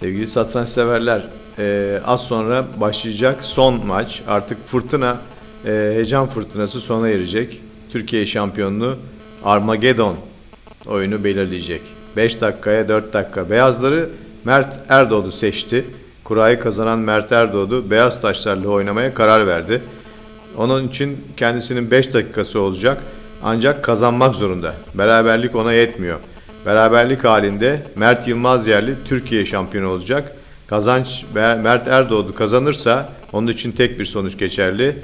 Sevgili satranç severler, e, az sonra başlayacak son maç. Artık fırtına, e, heyecan fırtınası sona erecek. Türkiye şampiyonluğu Armageddon oyunu belirleyecek. 5 dakikaya 4 dakika. Beyazları Mert Erdoğdu seçti. Kurayı kazanan Mert Erdoğdu beyaz taşlarla oynamaya karar verdi. Onun için kendisinin 5 dakikası olacak. Ancak kazanmak zorunda. Beraberlik ona yetmiyor. Beraberlik halinde Mert Yılmaz yerli Türkiye şampiyonu olacak. Kazanç Mert Erdoğdu kazanırsa onun için tek bir sonuç geçerli.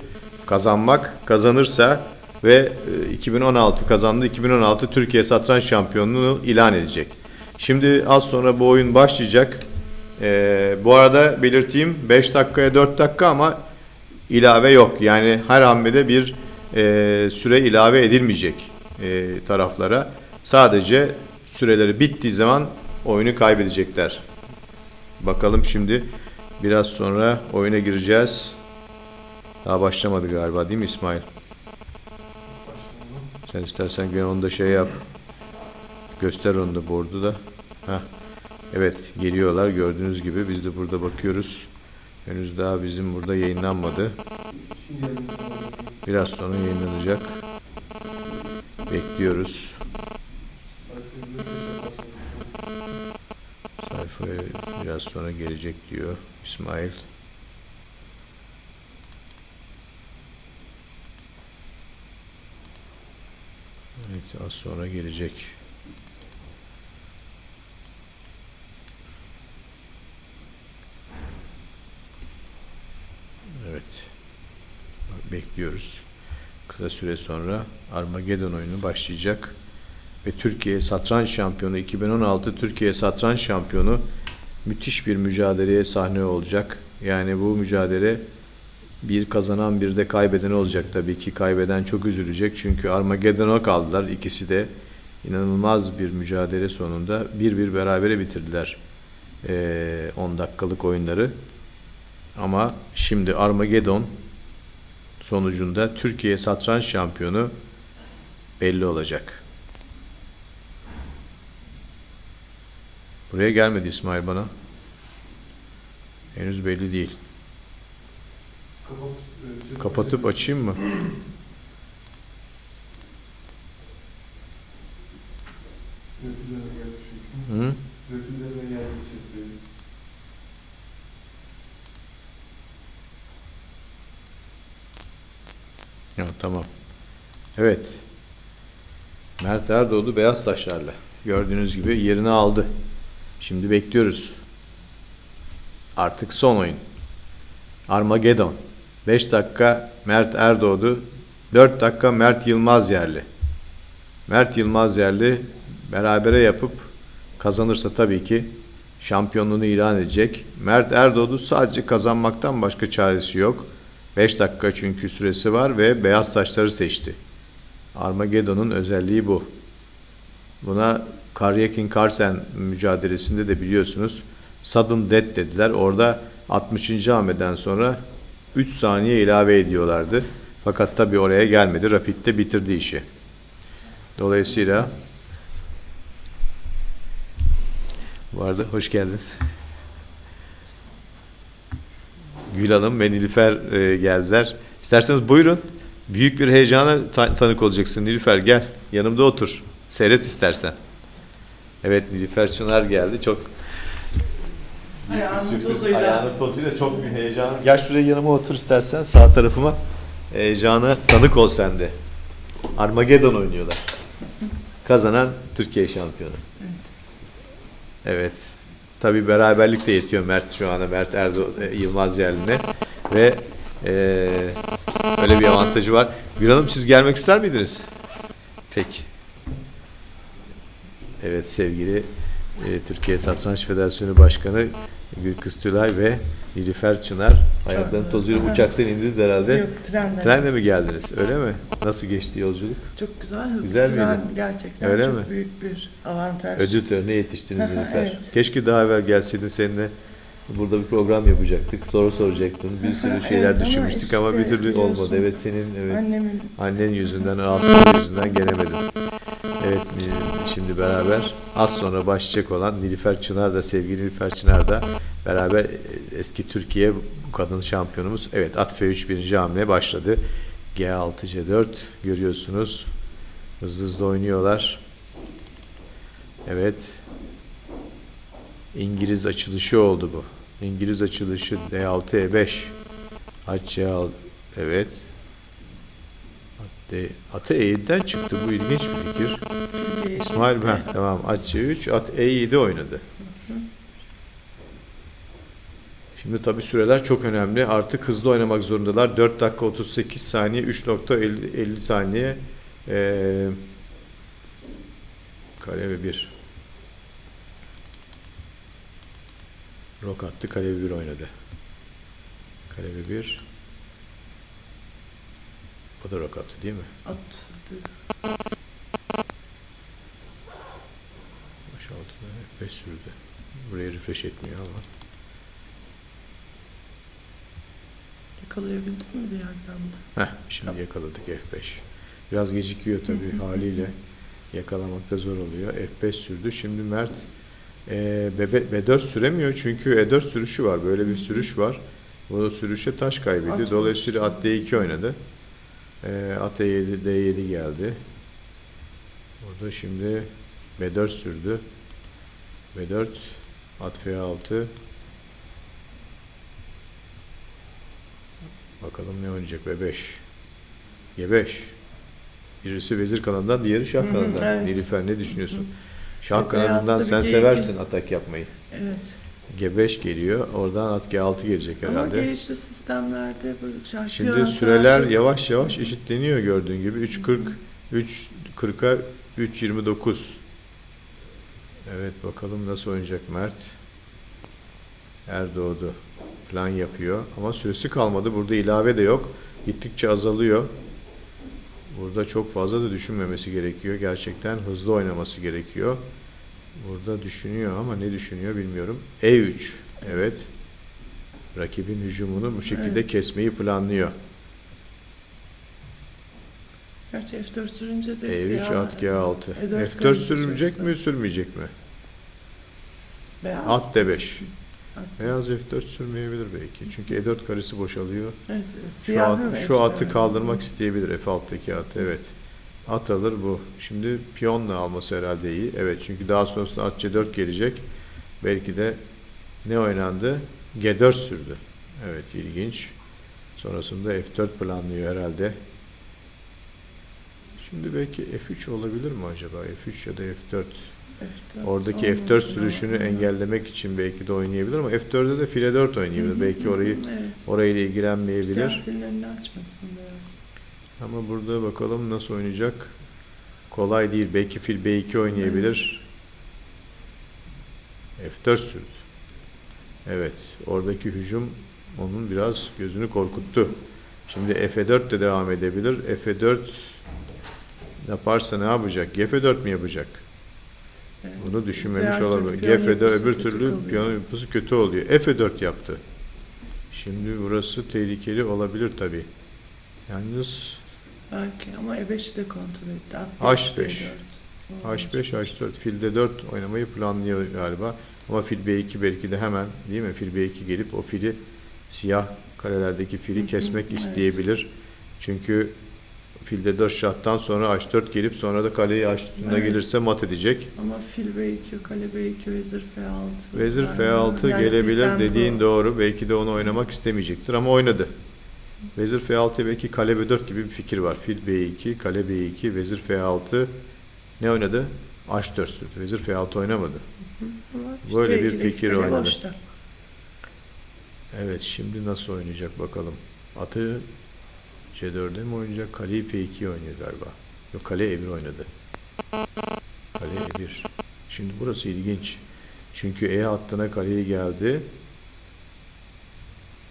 Kazanmak kazanırsa ve e, 2016 kazandı. 2016 Türkiye Satranç Şampiyonluğunu ilan edecek. Şimdi az sonra bu oyun başlayacak. Ee, bu arada belirteyim 5 dakikaya 4 dakika ama ilave yok. Yani her hamlede bir e, süre ilave edilmeyecek e, taraflara. Sadece süreleri bittiği zaman oyunu kaybedecekler. Bakalım şimdi biraz sonra oyuna gireceğiz. Daha başlamadı galiba değil mi İsmail? Sen istersen gene onu da şey yap. Göster onu da board'u da. Heh. Evet geliyorlar gördüğünüz gibi biz de burada bakıyoruz. Henüz daha bizim burada yayınlanmadı. Biraz sonra yayınlanacak. Bekliyoruz. Biraz sonra gelecek diyor İsmail. Evet az sonra gelecek. Evet. Bekliyoruz. Kısa süre sonra Armageddon oyunu başlayacak. Ve Türkiye Satranç Şampiyonu 2016 Türkiye Satranç Şampiyonu müthiş bir mücadeleye sahne olacak. Yani bu mücadele bir kazanan bir de kaybeden olacak tabii ki. Kaybeden çok üzülecek çünkü Armageddon'a kaldılar. İkisi de inanılmaz bir mücadele sonunda bir bir berabere bitirdiler. Ee, 10 dakikalık oyunları. Ama şimdi Armageddon sonucunda Türkiye Satranç Şampiyonu belli olacak. Buraya gelmedi İsmail bana. Henüz belli değil. Kapatıp açayım mı? Hı? Ya, tamam. Evet. Mert Erdoğdu beyaz taşlarla. Gördüğünüz gibi yerini aldı. Şimdi bekliyoruz. Artık son oyun. Armageddon. 5 dakika Mert Erdoğdu. 4 dakika Mert Yılmaz yerli. Mert Yılmaz yerli berabere yapıp kazanırsa tabii ki şampiyonluğunu ilan edecek. Mert Erdoğdu sadece kazanmaktan başka çaresi yok. 5 dakika çünkü süresi var ve beyaz taşları seçti. Armageddon'un özelliği bu. Buna Karyakin Karsen mücadelesinde de biliyorsunuz sudden death dediler. Orada 60. hamleden sonra 3 saniye ilave ediyorlardı. Fakat tabi oraya gelmedi. Rapid de bitirdi işi. Dolayısıyla bu arada hoş geldiniz. Gül Hanım ve Nilüfer e, geldiler. İsterseniz buyurun. Büyük bir heyecana ta- tanık olacaksın Nilüfer gel. Yanımda otur. Seyret istersen. Evet Nilüfer Çınar geldi. Çok büyük bir Ayağının sürpriz. tozuyla. Ayağının tozuyla çok bir heyecan. Gel şuraya yanıma otur istersen sağ tarafıma. Heyecana tanık ol sen de. Armageddon oynuyorlar. Kazanan Türkiye şampiyonu. Evet. Tabi beraberlik de yetiyor Mert şu anda Mert Erdo e, Yılmaz yerline ve e, öyle bir avantajı var. Gül Hanım siz gelmek ister miydiniz? Peki. Evet sevgili e, Türkiye Satranç Federasyonu Başkanı Gül Kıstülay ve Nilüfer Çınar ayaklarının tozuyla uçaktan indiniz herhalde. Yok trenle. Trenle mi geldiniz? Öyle mi? Nasıl geçti yolculuk? Çok güzel hızlı Güzel tren miydi? gerçekten Öyle çok mi? büyük bir avantaj. Ödül törenine yetiştiniz Nilüfer. evet. Keşke daha evvel gelseydin seninle. Burada bir program yapacaktık. Soru soracaktın. Bir sürü şeyler evet ama düşünmüştük ama bir işte türlü olmadı. Evet senin evet Annemin annen yüzünden, rahatsızlığı yüzünden gelemedim. Evet şimdi beraber az sonra başlayacak olan Nilüfer Çınar da sevgili Nilüfer Çınar da beraber e, eski Türkiye kadın şampiyonumuz. Evet at F3 birinci hamle başladı. G6 C4 görüyorsunuz. Hızlı hızlı oynuyorlar. Evet. İngiliz açılışı oldu bu. İngiliz açılışı D6 E5. At C6 evet. Atı E7'den çıktı. Bu ilginç bir fikir. İsmail Yeşil. Ben. Tamam. Açı 3. At şey E7 e oynadı. Şimdi tabi süreler çok önemli. Artık hızlı oynamak zorundalar. 4 dakika 38 saniye, 3.50 saniye. Ee, kale ve 1. Rok attı, kale ve 1 oynadı. Kale ve 1. O da rok attı değil mi? Attı. F3 5 sürdü. Buraya refresh etmiyor ama. Yakalayabildin mi diyagramda? Heh, şimdi tamam. yakaladık F5. Biraz gecikiyor tabii haliyle. Yakalamakta zor oluyor. F5 sürdü. Şimdi Mert e, B4 süremiyor çünkü E4 sürüşü var. Böyle bir sürüş var. Bu sürüşe taş kaybıydı. At. Dolayısıyla at D2 oynadı. E, at E7, D7 geldi. Burada şimdi B4 sürdü. B4 at F6 Bakalım ne oynayacak B5 G5 Birisi vezir kanadından, diğeri şah Hı hı, kanadından. evet. Nilüfer ne düşünüyorsun? Şah Evet, kanadından beyazda sen bir G2. seversin atak yapmayı. Evet. G5 geliyor. Oradan at G6 gelecek Ama herhalde. gelişli sistemlerde böyle şarkı Şimdi süreler yavaş yavaş eşitleniyor gördüğün gibi. 3.40 3.40'a 3.29 Evet bakalım nasıl oynayacak Mert. Erdoğdu plan yapıyor ama süresi kalmadı. Burada ilave de yok. Gittikçe azalıyor. Burada çok fazla da düşünmemesi gerekiyor. Gerçekten hızlı oynaması gerekiyor. Burada düşünüyor ama ne düşünüyor bilmiyorum. E3. Evet. Rakibin hücumunu bu şekilde Evet. kesmeyi planlıyor. Gerçi F4 sürünce de E3 siyah- at G6. E4 F4 karışacak sürülecek zaten. mi sürmeyecek mi? Beyaz. At D5. At. Beyaz F4 sürmeyebilir belki. Çünkü E4 karesi boşalıyor. Evet, Şu, siyahın at, şu F4. atı kaldırmak isteyebilir F6'daki at. Evet. At alır bu. Şimdi piyonla alması herhalde iyi. Evet çünkü daha sonrasında at C4 gelecek. Belki de ne oynandı? G4 sürdü. Evet ilginç. Sonrasında F4 planlıyor herhalde. Şimdi belki F3 olabilir mi acaba? F3 ya da F4. F4 Oradaki F4 olmasın sürüşünü ama. engellemek için belki de oynayabilir ama F4'de de file 4 oynayabilir. Hı hı, Belki orayı evet. orayla ilgilenmeyebilir. Siyah açmasın biraz. Ama burada bakalım nasıl oynayacak. Kolay değil. Belki fil B2 oynayabilir. F4 sürdü. Evet. Oradaki hücum onun biraz gözünü korkuttu. Şimdi F4 de devam edebilir. F4 yaparsa ne yapacak? G4 mi yapacak? Evet. Bunu düşünmemiş Diğer olabilir. türlü piyon G4 yapısı öbür kötü türlü piyano yapısı kötü oluyor. F4 yaptı. Şimdi burası tehlikeli olabilir tabii. Yalnız Belki ama E5'i de kontrol etti. At H5. D4. H5, H4, filde 4 oynamayı planlıyor galiba. Ama fil B2 belki de hemen değil mi? Fil B2 gelip o fili siyah karelerdeki fili kesmek isteyebilir. Çünkü filde 4 şahtan sonra H4 gelip sonra da kaleyi H üstünde Evet. gelirse mat edecek. Ama fil B2, kale B2, vezir F6. Vezir Yani F6 yani gelebilir dediğin doğru. Belki de onu oynamak istemeyecektir ama oynadı. Vezir F6 belki kale B4 gibi bir fikir var. Fil B2, kale B2, vezir F6 ne oynadı? H4 sürdü. Vezir F6 oynamadı. Ama Böyle bir fikir oynadı. boşta. Evet şimdi nasıl oynayacak bakalım. Atı C4'e mi oynayacak? Kaleyi F2 oynuyor galiba. Yok kale E1 oynadı. Kale E1. Şimdi burası ilginç. Çünkü E hattına kaleyi geldi.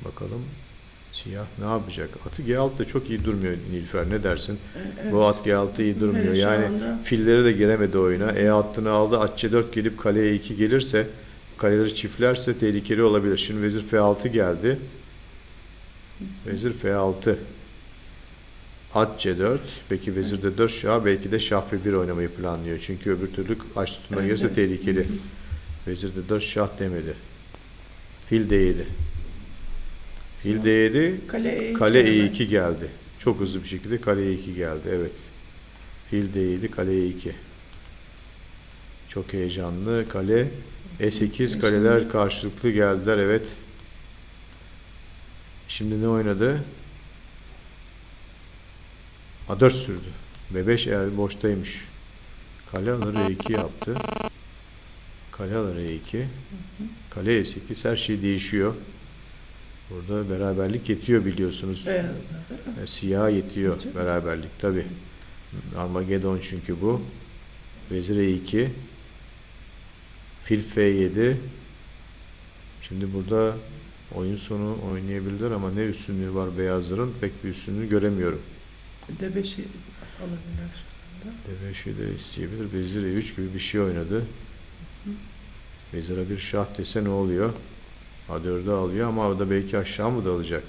Bakalım siyah ne yapacak? Atı G6'da çok iyi durmuyor Nilüfer ne dersin? Evet. Bu at G6 iyi durmuyor. Şu Yani anda- filleri de giremedi oyuna. E hattını aldı. At C4 gelip kaleye 2 gelirse kaleleri çiftlerse tehlikeli olabilir. Şimdi vezir F6 geldi. Vezir F6. At C4. Peki vezir D4 şah. Belki de şah F1 oynamayı planlıyor. Çünkü öbür türlü aç tutma Evet, gelirse evet. tehlikeli. Vezir D4 şah demedi. Fil D7. Fil D7 Kale E2. Kale hemen. E2 geldi. Çok hızlı bir şekilde kale E2 geldi. Evet. Fil D7, kale E2. Çok heyecanlı. Kale E8 kaleler karşılıklı geldiler. Evet. Şimdi ne oynadı? A4 sürdü. B5 eğer boştaymış. Kale alır E2 yaptı. Kale alır E2. Kale E8 her şey değişiyor. Burada beraberlik yetiyor biliyorsunuz. Abi. E, Siyah yetiyor Yetiyor. beraberlik tabi. Armageddon çünkü bu. Vezir E2. Fil F7. Şimdi burada oyun sonu oynayabilirler ama ne üstünlüğü var beyazların pek bir üstünlüğü göremiyorum. D5'i alabilir şu anda. D5'i de isteyebilir. Vezir E3 gibi bir şey oynadı. Vezir bir şah dese ne oluyor? A4'ü alıyor ama o da belki aşağı mı dalacak?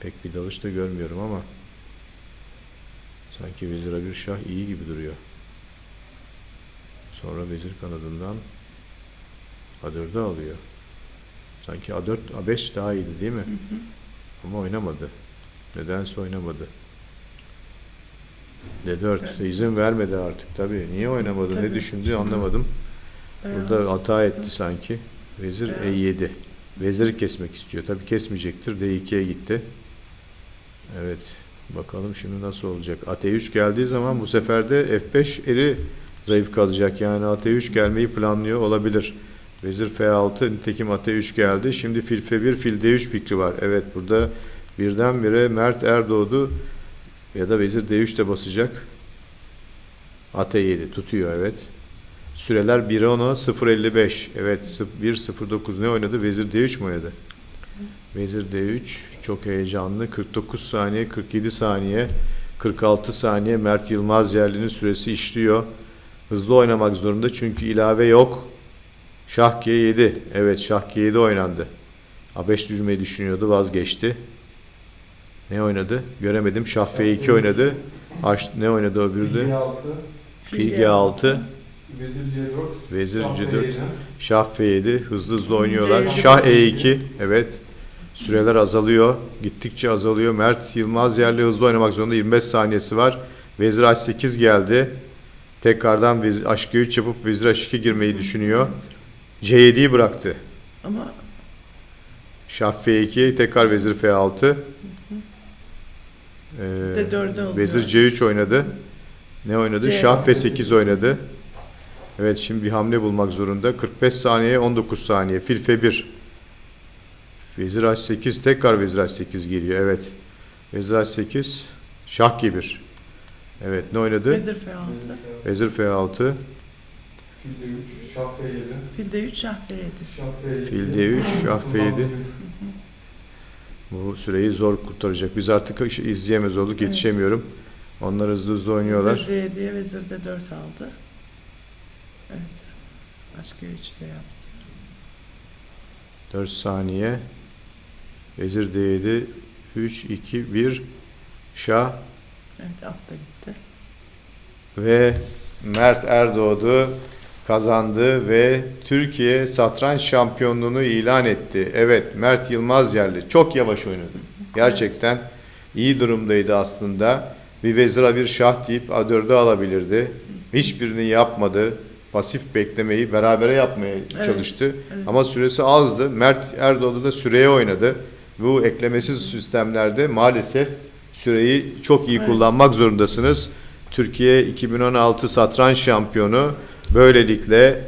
Pek bir dalış da görmüyorum ama sanki vezir bir şah iyi gibi duruyor. Sonra vezir kanadından A4'ü alıyor. Sanki A4, A5 daha iyiydi değil mi? Hı hı. Ama oynamadı. Nedense oynamadı. D4 de izin vermedi artık tabii. Niye oynamadı? Ne Tabii. düşündü anlamadım. Beyaz. Burada hata etti sanki. Vezir Beyaz. E7. Veziri kesmek istiyor. Tabii kesmeyecektir. D2'ye gitti. Evet. Bakalım şimdi nasıl olacak. At E3 geldiği zaman bu sefer de F5 eri zayıf kalacak. Yani at E3 gelmeyi planlıyor olabilir. Vezir F6 nitekim at E3 geldi. Şimdi fil F1 fil D3 fikri var. Evet burada birdenbire Mert Erdoğdu ya da vezir D3 de basacak. At E7 tutuyor evet. Süreler 1'e 10'a 0.55. Evet 1.09 ne oynadı? Vezir D3 mü oynadı? Vezir D3 çok heyecanlı. 49 saniye, 47 saniye, 46 saniye Mert Yılmaz yerlinin süresi işliyor. Hızlı oynamak zorunda çünkü ilave yok. Şah G7. Evet şah G7 oynandı. A5 düşmeyi düşünüyordu vazgeçti. Ne oynadı? Göremedim. Şah F2 oynadı. H ne oynadı öbürü de? Bilgi altı, Fil G6. vezir C4, Vezir şah C4. B7, Şah F7 hızlı hızlı oynuyorlar. C7. Şah E2 evet. Süreler azalıyor. Gittikçe azalıyor. Mert Yılmaz yerli hızlı oynamak zorunda. 25 saniyesi var. Vezir H8 geldi. Tekrardan vezir H3 yapıp vezir H2 girmeyi düşünüyor. C7'yi bıraktı. Ama Şah F2 tekrar vezir F6. Ee, D4'e alıyor. vezir C3 oynadı. Ne oynadı? C6. Şah F8 oynadı. Evet şimdi bir hamle bulmak zorunda. 45 saniye 19 saniye. Fil F1. Vezir H8 tekrar vezir H8 geliyor. Evet. Vezir H8 Şah G1. Evet ne oynadı? Vezir F6. Vezir F6. Fil D3, şah F7, Fil D3 şah F7. şah F7, Fil D3, şah F7. Bu süreyi zor kurtaracak. Biz artık izleyemez olduk. Evet. Yetişemiyorum. Onlar hızlı hızlı oynuyorlar. Vezir C7'ye vezir D4 aldı. Evet. Başka üçü de yaptı. 4 saniye. Vezir D7 3 2 1 Şah Evet at da gitti. ve Mert Erdoğdu kazandı ve Türkiye satranç şampiyonluğunu ilan etti. Evet Mert Yılmaz yerli çok yavaş oynadı. Gerçekten iyi durumdaydı aslında. Bir vezira bir şah deyip A4'ü alabilirdi. Hiçbirini yapmadı. Pasif beklemeyi berabere yapmaya Evet, çalıştı. evet. Ama süresi azdı. Mert Erdoğdu da süreye oynadı. Bu eklemesiz sistemlerde maalesef süreyi çok iyi Evet. kullanmak zorundasınız. Türkiye 2016 satranç şampiyonu böylelikle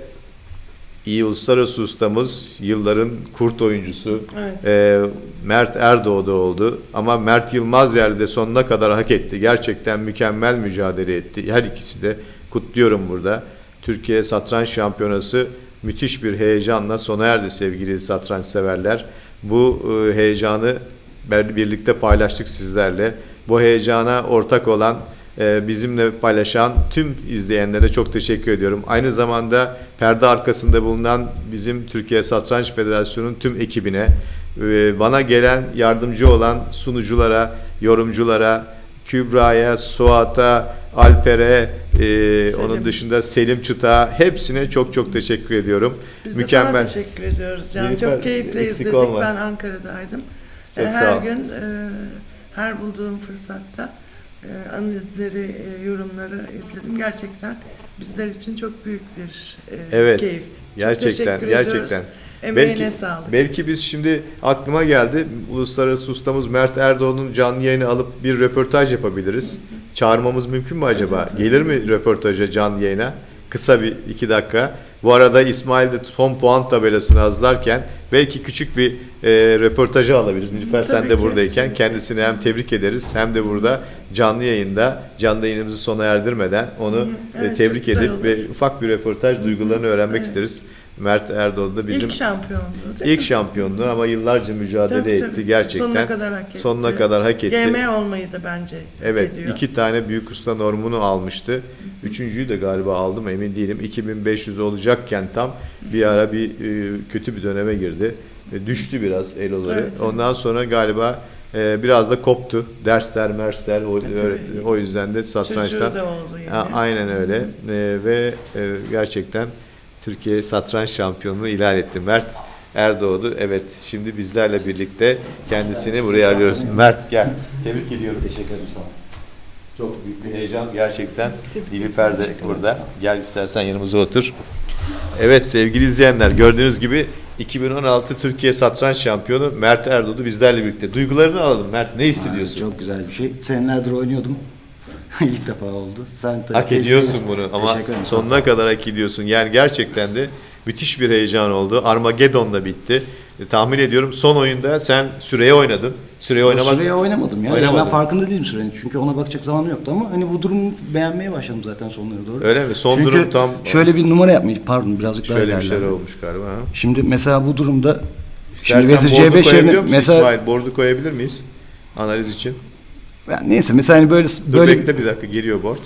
iyi uluslararası ustamız, yılların kurt oyuncusu Evet. e, Mert Erdoğdu oldu. Ama Mert Yılmaz yerli de sonuna kadar hak etti. Gerçekten mükemmel mücadele etti. Her ikisi de kutluyorum burada. Türkiye Satranç Şampiyonası müthiş bir heyecanla sona erdi sevgili satranç severler. Bu e, heyecanı birlikte paylaştık sizlerle. Bu heyecana ortak olan bizimle paylaşan tüm izleyenlere çok teşekkür ediyorum. Aynı zamanda perde arkasında bulunan bizim Türkiye Satranç Federasyonu'nun tüm ekibine, e, bana gelen yardımcı olan sunuculara, yorumculara, Kübra'ya, Suat'a, Alper'e, e, Selim. onun dışında Selim Çıta hepsine çok çok teşekkür ediyorum. Biz de Mükemmel. sana teşekkür ediyoruz Can. Nilüfer, Çok keyifle izledik. olma. Ben Ankara'daydım. Çok E, sağ her ol. gün, e, her bulduğum fırsatta analizleri, e, yorumları izledim. Gerçekten bizler için çok büyük bir e, Evet, keyif. Çok Gerçekten, ediyoruz. gerçekten. Emeğine Belki- sağlık. Belki biz şimdi aklıma geldi. Uluslararası ustamız Mert Erdoğan'ın canlı yayını alıp bir röportaj yapabiliriz. Çağırmamız mümkün mü acaba? Gelir mi röportaja canlı yayına? Kısa bir iki dakika. Bu arada İsmail de son puan tabelasını hazırlarken belki küçük bir e, röportajı alabiliriz. Nilüfer sen de ki. buradayken kendisini hem tebrik ederiz hem de burada canlı yayında canlı yayınımızı sona erdirmeden onu Hı, e, evet, tebrik edip olur. ve ufak bir röportaj duygularını öğrenmek Evet. isteriz. Mert Erdoğan da bizim İlk şampiyonluğu değil İlk mi? şampiyonluğu ama yıllarca mücadele Tabii, etti tabii. gerçekten. Sonuna kadar hak etti. Sonuna kadar hak etti. GM olmayı da bence Evet, ediyor. iki tane büyük usta normunu almıştı. Üçüncüyü de galiba aldım emin değilim. 2500 olacakken tam bir ara bir e, kötü bir döneme girdi. E, düştü biraz eloları. Evet, evet. Ondan sonra galiba e, biraz da koptu. Dersler, mersler o, E, o yüzden de satrançtan Çocuğu da oldu yani. Aynen öyle Ee, ve e, gerçekten Türkiye satranç şampiyonluğu ilan etti. Mert Erdoğdu. Evet şimdi bizlerle birlikte kendisini buraya alıyoruz. Mert gel. Tebrik ediyorum. Teşekkür ederim olun. Çok büyük bir heyecan gerçekten. Nilüfer de burada. Gel istersen yanımıza otur. Evet sevgili izleyenler gördüğünüz gibi 2016 Türkiye Satranç Şampiyonu Mert Erdoğdu bizlerle birlikte. Duygularını alalım Mert. Ne hissediyorsun? Çok güzel bir şey. Senelerdir oynuyordum. İlk defa oldu. Sen tabii Hak ediyorsun bunu ama Teşekkür ederim. sonuna kadar hak ediyorsun. Yani gerçekten de müthiş bir heyecan oldu. Armageddon'la bitti. E, tahmin ediyorum son oyunda sen süreye oynadın. Süreye oynamak Süreye oynamadım ya. Oynamadın. Ya ben farkında değilim sürenin. Çünkü ona bakacak zamanım yoktu ama hani bu durumu beğenmeye başladım zaten sonlara doğru. öyle mi? Son Çünkü durum tam şöyle bir numara yapmayı pardon birazcık daha şöyle bir ilerledim. şeyler olmuş galiba. Ha? Şimdi mesela bu durumda İstersen şimdi vezir board'u C5 koyabiliyor yerine musun mesela İsmail? Board'u koyabilir miyiz? Analiz için. Yani neyse mesela hani böyle Dur böyle bekle bir dakika geliyor board.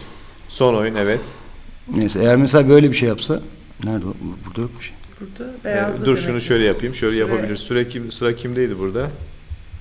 Son oyun evet. neyse eğer mesela böyle bir şey yapsa nerede o? burada yok bir şey. Burada Ee, beyazlı dur demek şunu şöyle yapayım. Şöyle Süre- yapabilir. Süre kim sıra kimdeydi burada?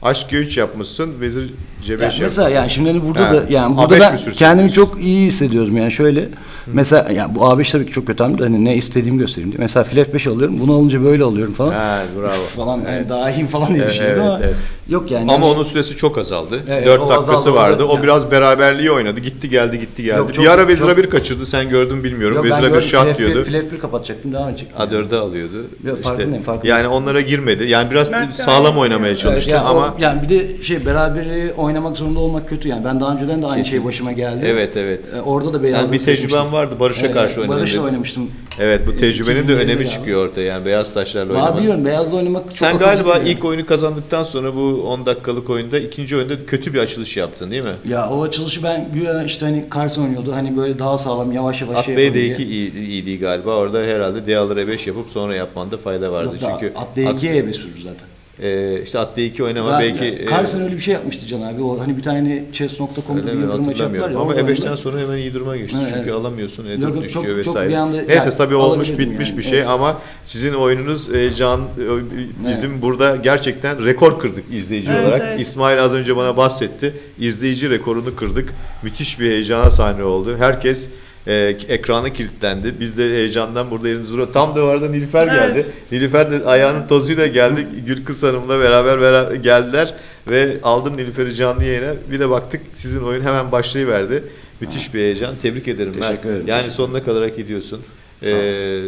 Aşk G3 yapmışsın. Vezir C5 Ya yapmışsın. mesela yani şimdi hani burada Ha, da yani burada A5 ben mi sürsün kendimi diyorsun? çok iyi hissediyorum yani şöyle mesela yani bu A5 tabii ki çok kötü ama hani ne istediğimi göstereyim diye. Mesela fil F5 alıyorum bunu alınca böyle alıyorum falan. Ha, bravo. falan yani Evet. dahiyim falan diye Evet, düşünüyordum evet, ama evet. yok yani. Ama hani- onun süresi çok azaldı. Evet, 4 o dakikası azaldı, vardı. O biraz beraberliği oynadı. Gitti geldi gitti geldi. Yok, çok- bir ara Vezir çok- A1 kaçırdı. Sen gördün mü bilmiyorum. yok, ben Vezir A1 gördüm, şat fil F1 diyordu. Fil F1 kapatacaktım devam edecektim. A4'e alıyordu. Yok, farkındayım, farkındayım. Yani onlara girmedi. Yani biraz Mert sağlam oynamaya çalıştı yani, o- ama yani bir de şey beraberi oynamak zorunda olmak kötü yani. Ben daha önceden de aynı Kesin. şey başıma geldi. evet evet. Ee, orada da Sen beyazlık bir tecrüben seçmiştim. vardı. Barış'a Evet, karşı oynadın. Barış'la oynamıştım. Evet bu Ee, tecrübenin de 2020'de önemi abi. çıkıyor ortaya. Yani beyaz taşlarla Daha oynamak. biliyorum beyazla oynamak çok Sen galiba değil ilk oyunu kazandıktan sonra bu 10 dakikalık oyunda ikinci oyunda kötü bir açılış yaptın değil mi? Ya o açılışı ben güya işte hani Carson oynuyordu. Hani böyle daha sağlam yavaş yavaş At şey yapalım D2 diye. iyi, iyiydi galiba. Orada herhalde D alır E5 yapıp sonra yapmanda fayda vardı. Yok Çünkü at D2'ye ebe sürdü zaten. E, işte at D2 oynama Daha- belki e, Carson öyle bir şey yapmıştı Can abi. O hani bir tane chess.com'da bir yıldırım hatırlamıyorum. ya. Ama orada E5'ten oynadı. sonra hemen iyi duruma geçti. Evet, Çünkü evet. alamıyorsun, E4 Yok, düşüyor çok- çok vesaire. bir anda- Neyse yani tabii olmuş bitmiş yani, bir şey evet. ama sizin oyununuz e, Can e, bizim burada gerçekten rekor kırdık izleyici Evet, olarak. evet. İsmail az önce bana bahsetti. İzleyici rekorunu kırdık. Müthiş bir heyecana sahne oldu. Herkes e, ekrana kilitlendi. Biz de heyecandan burada yerimiz duruyor. Tam da orada Nilüfer Evet. geldi. Nilüfer de ayağının tozuyla geldi. Gülkız Hanım'la beraber, beraber geldiler ve aldım Nilüfer'i canlı yayına. Bir de baktık sizin oyun hemen başlayıverdi. Müthiş bir heyecan. Tebrik ederim. Teşekkür ederim. Yani sonuna kadar hak ediyorsun. Ee,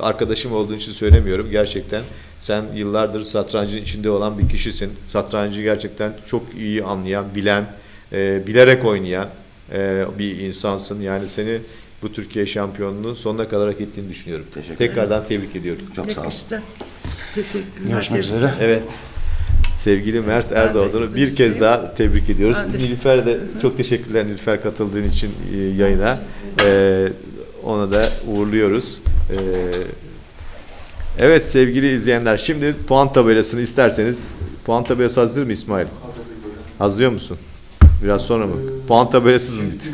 arkadaşım olduğun için söylemiyorum. Gerçekten sen yıllardır satrancın içinde olan bir kişisin. Satrancı gerçekten çok iyi anlayan, bilen, e, bilerek oynayan e, bir insansın. Yani seni bu Türkiye şampiyonluğu sonuna kadar hak ettiğini düşünüyorum. Teşekkür Tekrardan tebrik ediyorum. Çok sağ ol. Yakıştı. Teşekkürler. Görüşmek üzere. Evet. Sevgili Mert Erdoğan'ı bir kez daha tebrik ediyoruz. Ben de. Nilüfer de çok teşekkürler Nilüfer katıldığın için e, yayına. Ee, ona da uğurluyoruz. Ee, evet sevgili izleyenler şimdi puan tabelasını isterseniz puan tabelası hazır mı İsmail? Hazırlıyor musun? Biraz sonra mı? Puan tabelasız mı bitti?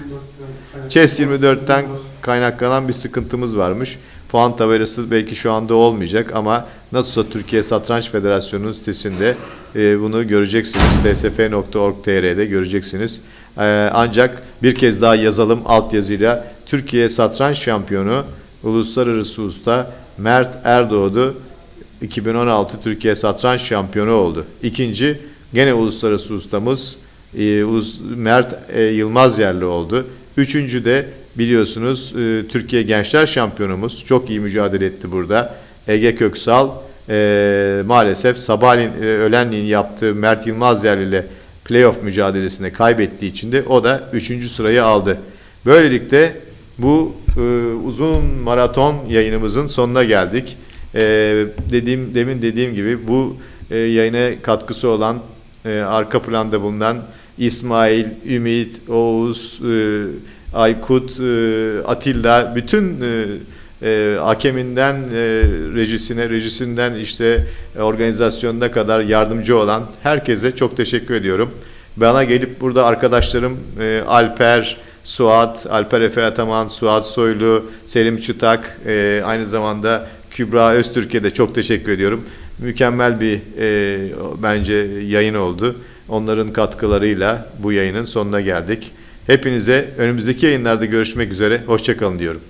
Chess 24'ten kaynaklanan bir sıkıntımız varmış. Puan tabelası belki şu anda olmayacak ama nasılsa Türkiye Satranç Federasyonu'nun sitesinde e, bunu göreceksiniz. tsf.org.tr'de göreceksiniz. Ee, ancak bir kez daha yazalım altyazıyla. Türkiye Satranç Şampiyonu Uluslararası Usta Mert Erdoğdu 2016 Türkiye Satranç Şampiyonu oldu. İkinci gene uluslararası ustamız e, Mert e, Yılmaz yerli oldu. Üçüncü de biliyorsunuz e, Türkiye Gençler Şampiyonumuz çok iyi mücadele etti burada. Ege Köksal e, maalesef sabahleyin e, öğlenleyin yaptığı Mert Yılmaz ile playoff mücadelesinde kaybettiği için de o da üçüncü sırayı aldı. Böylelikle bu e, uzun maraton yayınımızın sonuna geldik. E, dediğim demin dediğim gibi bu e, yayına katkısı olan e, arka planda bulunan İsmail, Ümit, Oğuz, e, Aykut, e, Atilla bütün e, e, hakeminden e, rejisine, rejisinden işte organizasyonuna kadar yardımcı olan herkese çok teşekkür ediyorum. Bana gelip burada arkadaşlarım e, Alper, Suat, Alper Efe Ataman, Suat Soylu, Selim Çıtak, e, aynı zamanda Kübra Öztürk'e de çok teşekkür ediyorum. Mükemmel bir e, bence yayın oldu. Onların katkılarıyla bu yayının sonuna geldik. Hepinize önümüzdeki yayınlarda görüşmek üzere. Hoşçakalın diyorum.